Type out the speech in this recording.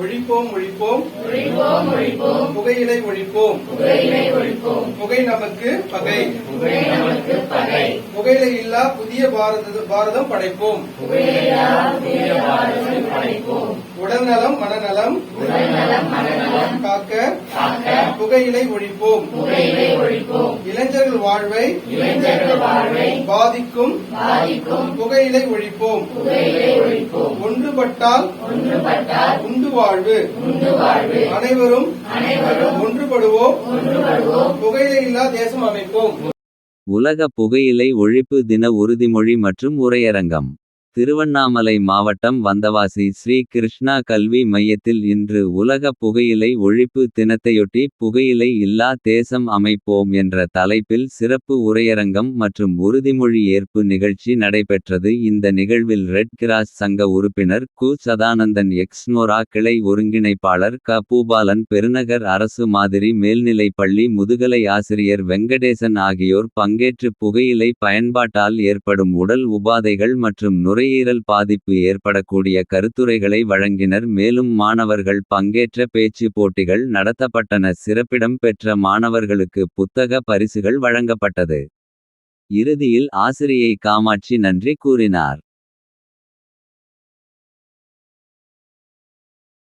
ஒழிப்போம் ஒழிப்போம். ஒழிப்போம் ஒழிப்போம். புகையிலை ஒழிப்போம். புகையிலை ஒழிப்போம். புகை நமக்கு பகை. புகை நமக்கு பகை. புகையிலை இல்லா புதிய பாரத பாரதம் படைப்போம். புகையிலா புதிய பாரதம் படைப்போம். உடல்நலம் மனநலம். காக்க. புகையிலை ஒழிப்போம். இளைஞர்கள் வாழ்வை இளைஞர்கள் வாழ்வை பாதிக்கும். புகையிலை ஒழிப்போம். ஒன்றுபட்டால் ஒன்றுபட்டால் வாழ்வு அனைவரும் அனைவரும் ஒன்றுபடுவோம். ஒன்றுபடுவோம். புகையிலை இல்லா தேசம் அமைப்போம். உலக புகையிலை ஒழிப்பு தின உறுதிமொழி மற்றும் உரையரங்கம். திருவண்ணாமலை மாவட்டம் வந்தவாசி ஸ்ரீ கிருஷ்ணா கல்வி மையத்தில் இன்று உலக புகையிலை ஒழிப்பு தினத்தையொட்டி புகையிலை இல்லா தேசம் அமைப்போம் என்ற தலைப்பில் சிறப்பு உரையரங்கம் மற்றும் உறுதிமொழி ஏற்பு நிகழ்ச்சி நடைபெற்றது. இந்த நிகழ்வில் ரெட் கிராஸ் சங்க உறுப்பினர் கு சதானந்தன் எக்ஸ்னோரா கிளை ஒருங்கிணைப்பாளர் க பூபாலன் பெருநகர் அரசு மாதிரி மேல்நிலைப் பள்ளி முதுகலை ஆசிரியர் வெங்கடேசன் ஆகியோர் பங்கேற்று புகையிலை பயன்பாட்டால் ஏற்படும் உடல் உபாதைகள் மற்றும் நுரை நுரையீரல் பாதிப்பு ஏற்படக்கூடிய கருத்துரைகளை வழங்கினர். மேலும் மாணவர்கள் பங்கேற்ற பேச்சு போட்டிகள் நடத்தப்பட்டன. சிறப்பிடம் பெற்ற மாணவர்களுக்கு புத்தக பரிசுகள் வழங்கப்பட்டது. இறுதியில் ஆசிரியை காமாட்சி நன்றி கூறினார்.